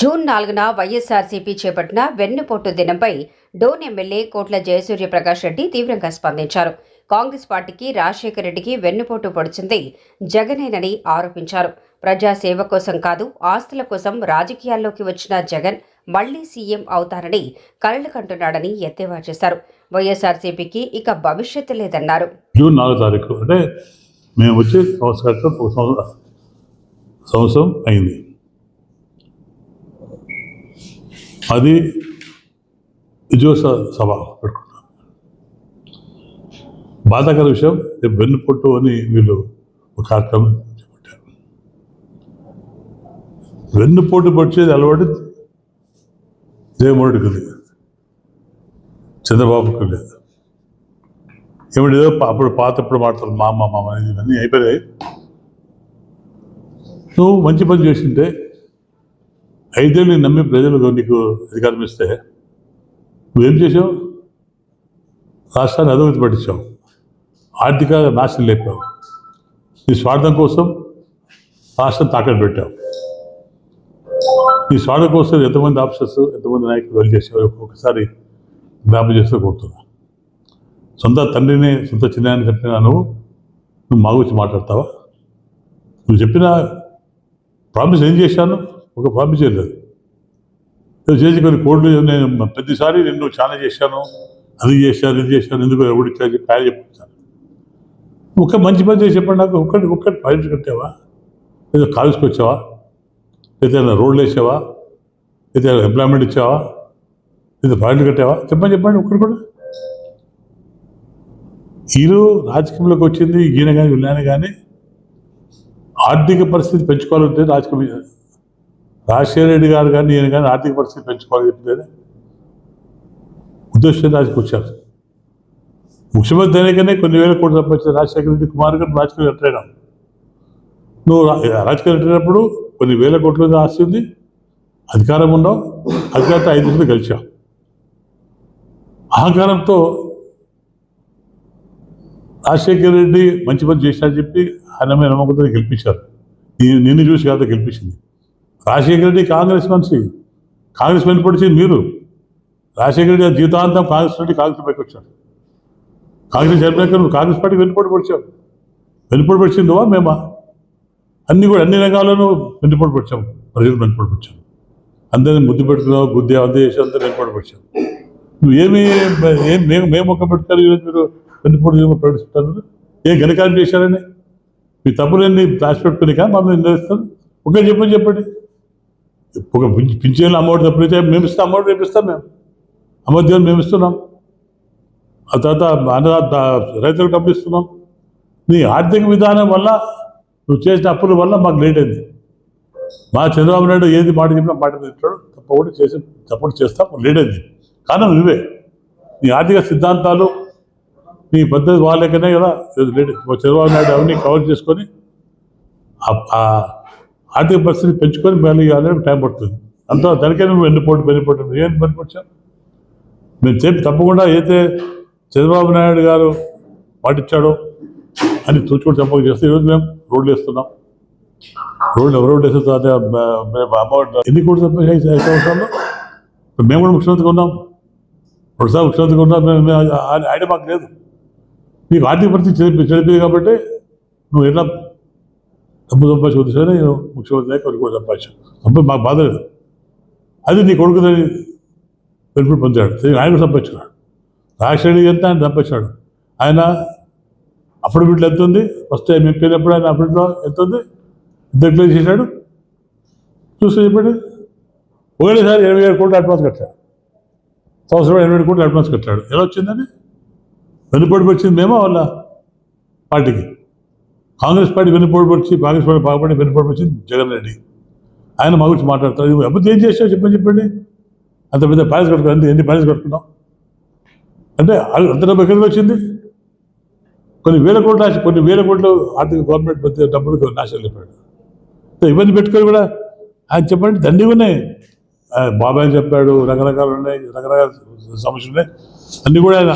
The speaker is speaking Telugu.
జూన్ నాలుగున వైఎస్ఆర్సీపీ చేపట్టిన వెన్నుపోటు దినంపై డోన్ ఎమ్మెల్యే కోట్ల జయసూర్య ప్రకాష్ రెడ్డి తీవ్రంగా స్పందించారు. కాంగ్రెస్ పార్టీకి రాజశేఖర రెడ్డికి వెన్నుపోటు పొడిచింది జగనేనని ఆరోపించారు. ప్రజాసేవ కోసం కాదు ఆస్తుల కోసం రాజకీయాల్లోకి వచ్చిన జగన్ మళ్ళీ సీఎం అవుతారని కలలు కంటున్నాడని ఎత్తేవా చేశారు. వైఎస్ఆర్సీపీకి ఇక భవిష్యత్తు లేదన్నారు. జూన్ నాలుగో తారీఖు అంటే మేము వచ్చి సంవత్సరం సంవత్సరం అయింది. అది విజయోత్సవ సభ పెట్టుకున్నాను బాధాకర విషయం రేపు వెన్నుపొట్టు అని వీళ్ళు ఒక కార్యక్రమం చేపట్టారు. వెన్నుపోటు పొడిచేది అలవాటు జగన్మోహన్ లేదు చంద్రబాబుకి లేదు. ఏమిటి ఏదో అప్పుడు పాతప్పుడు మాట్లాడు మా అమ్మ మామ ఇవన్నీ అయిపోయాయి. నువ్వు మంచి పని చేసింటే ఐదేళ్ళు నమ్మి ప్రజలు నీకు అధికారం ఇస్తే నువ్వేం చేసావు రాష్ట్రాన్ని అధోగతి పట్టించావు. ఆర్థిక నాశనం లేపావు. నీ స్వార్థం కోసం రాష్ట్రం తాకట్టు పెట్టావు. నీ స్వార్థం కోసం ఎంతమంది ఆఫీసర్స్ ఎంతమంది నాయకులు వెళ్ళి చేసావు ఒక్కొక్కసారి జ్ఞాపం చేస్తూ కోరుతున్నా సొంత తండ్రిని సొంత చిన్నాన్ని చెప్పిన నువ్వు నువ్వు మా గురించి మాట్లాడతావా? నువ్వు చెప్పిన ప్రామిస్ ఏం చేశాను? ఒక ప్రామిస్ లేదు చేసి కొన్ని నేను ప్రతిసారి నిన్ను చాలా చేశాను అది చేశాను ఇది చేశాను ఎందుకు ఎవడు ఇచ్చారు చెప్పి ఆయన చెప్తాను ఒక మంచి పని చేసి చెప్పండి నాకు ఒక్కటి ఒక్కటి పాయింట్స్ కట్టావా? లేదా కాలేజ్కి వచ్చావా లేదా రోడ్లు వేసావా? లేదా ఎంప్లాయ్మెంట్ ఇచ్చావా? లేదా పాయింట్లు కట్టావా? చెప్పండి చెప్పండి ఒక్కటి కూడా. హీరో రాజకీయంలోకి వచ్చింది ఈయన కానీ వీళ్ళని కానీ ఆర్థిక పరిస్థితి పెంచుకోవాలంటే రాజకీయం రాజశేఖర రెడ్డి గారు కానీ నేను కానీ ఆర్థిక పరిస్థితి పెంచుకోవాలని చెప్తే ఉద్దేశం రాజకీయ వచ్చారు. ముఖ్యమంత్రి అయినాకనే కొన్ని వేల కోట్లు సంపాదించిన రాజశేఖర రెడ్డి కుమార్ గారు రాజకీయ రిటైర్ నువ్వు రా- రాజకీయ కొన్ని వేల కోట్ల ఆస్తి ఉంది అధికారం ఉండవు అధికారంతో ఐదు మంది గెలిచావు. అహంకారంతో రాజశేఖర రెడ్డి మంచి పని చేశారని చెప్పి ఆయన మీద నమ్మకంతో గెలిపించారు. నిన్ను చూసి కాదు గెలిపించింది. రాజశేఖర రెడ్డి కాంగ్రెస్ మనిషి. కాంగ్రెస్ వెనుపడిచింది మీరు. రాజశేఖర రెడ్డి జీవితాంతం కాంగ్రెస్ రెడ్డి కాంగ్రెస్ పైకి వచ్చారు. కాంగ్రెస్ చనిపోయాక నువ్వు కాంగ్రెస్ పార్టీ వెనుపడి పడిచావు వెనుపడి పడిచిందో మేమా? అన్ని కూడా అన్ని రంగాల్లోనూ వెనుపడి పడిచాం ప్రజలు వెనుపడి పడిచాం అందరిని ముద్దు పెడుతున్నావు బుద్ధి అందే అందరూ వెనుపడి పడిచాం నువ్వు ఏమి ఏం మేము మేము ఒక్క పెడతారు ఈరోజు మీరు వెనుపడి ప్రకటిస్తున్నారు? ఏ ఘనకార్యం చేశారని? మీ తప్పులన్నీ దాచిపెట్టుకుని కానీ మమ్మల్ని నిలదీస్తారు ఒకే చెప్పని చెప్పండి. పింఛన్లు అమౌంట్ తప్పితే మేము ఇస్తాం అమౌంట్ రేపు ఇస్తాం మేము. అమౌంట్ మేము ఇస్తున్నాం. ఆ తర్వాత అన్నదాత రైతులకు డబ్బులు ఇస్తున్నాం. నీ ఆర్థిక విధానం వల్ల నువ్వు చేసిన అప్పుల వల్ల మాకు లేట్ అయింది. మా చంద్రబాబు నాయుడు ఏది మాట చెప్పినా మాట మీద తప్పకుండా చేసి సపోర్ట్ చేస్తాం. లేట్ అయింది. కారణం నువ్వే. నీ ఆర్థిక సిద్ధాంతాలు నీ పద్ధతి వాళ్ళకనే కదా. లేట్ చంద్రబాబు నాయుడు అవన్నీ కవర్ చేసుకొని ఆర్థిక పరిస్థితి పెంచుకొని మళ్ళీ ఇవ్వాలని టైం పడుతుంది. అంత దానికే నువ్వు వెన్నుపోటు వెన్నుపోటు ఏం వెన్నుపోటు మేము చెప్పి తప్పకుండా అయితే చంద్రబాబు నాయుడు గారు పాటించాడో అని చూసుకొని చెప్పక చేస్తే. ఈరోజు మేము రోడ్లు వేస్తున్నాం. రోడ్లు రోడ్లు వేసిన అమౌంట్ ఎన్ని కోట్లు సంపాదించాం ఈ మేము కూడా ముఖ్యమంత్రిగా ఉన్నాం. ఒకసారి ముఖ్యమంత్రిగా ఉన్నాం. మేము ఐడియా మాకు లేదు. నీకు ఆర్థిక పరిస్థితి చెడిపి చెడిపోయింది కాబట్టి నువ్వు ఎలా డబ్బు సంపాదించుకోవద్దు సరే నేను ముఖ్యమంత్రి కొన్ని కూడా సంపాదించాను. సంపా మాకు బాధ లేదు. అది నీ కొడుకుదని బెనిఫిట్ పొందాడు. ఆయన కూడా సంపాదించుకున్నాడు. రాజశేఖర్ ఎంత ఆయన సంపాదించాడు ఆయన అఫిడవిట్లు ఎంత ఉంది? ఫస్ట్ మీ ఎంపీనప్పుడు ఆయన అఫిడవిట్లో ఎంత ఉంది? ఎంత డిక్లేర్ చేశాడు? చూస్తే చెప్పండి. ఒకటేసారి ఇరవై ఏడు కోట్లు అడ్వాన్స్ కట్టాడు. సంవత్సరం ఎనభై ఏడు కోట్లు అడ్వాన్స్ కట్టాడు. ఎలా వచ్చిందని వెనుపడి వచ్చింది మేమో వాళ్ళ పార్టీకి? కాంగ్రెస్ పార్టీ వెనుపడి వచ్చి కాంగ్రెస్ పార్టీ బాగుపడి వెనుపడి వచ్చింది జగన్ రెడ్డి. ఆయన మా గురించి మాట్లాడతారు "ఇది అభివృద్ధి ఏం చేసావు చెప్పని చెప్పండి. అంత పెద్ద ప్యాలెస్ కట్టుకున్నాం ఎన్ని ప్యాలెస్ కట్టుకున్నాం అంటే అంత డబ్బు ఎక్కడికి వచ్చింది? కొన్ని వేల కోట్లు ఆశ కొన్ని వేల కోట్లు ఆర్థిక గవర్నమెంట్ పెద్ద డబ్బులు నాశనం చెప్పాడు. ఇవన్నీ పెట్టుకొని కూడా ఆయన చెప్పండి దండి ఉన్నాయి. బాబాయ్ చెప్పాడు రకరకాలు ఉన్నాయి రకరకాల సమస్యలు ఉన్నాయి. అన్నీ కూడా ఆయన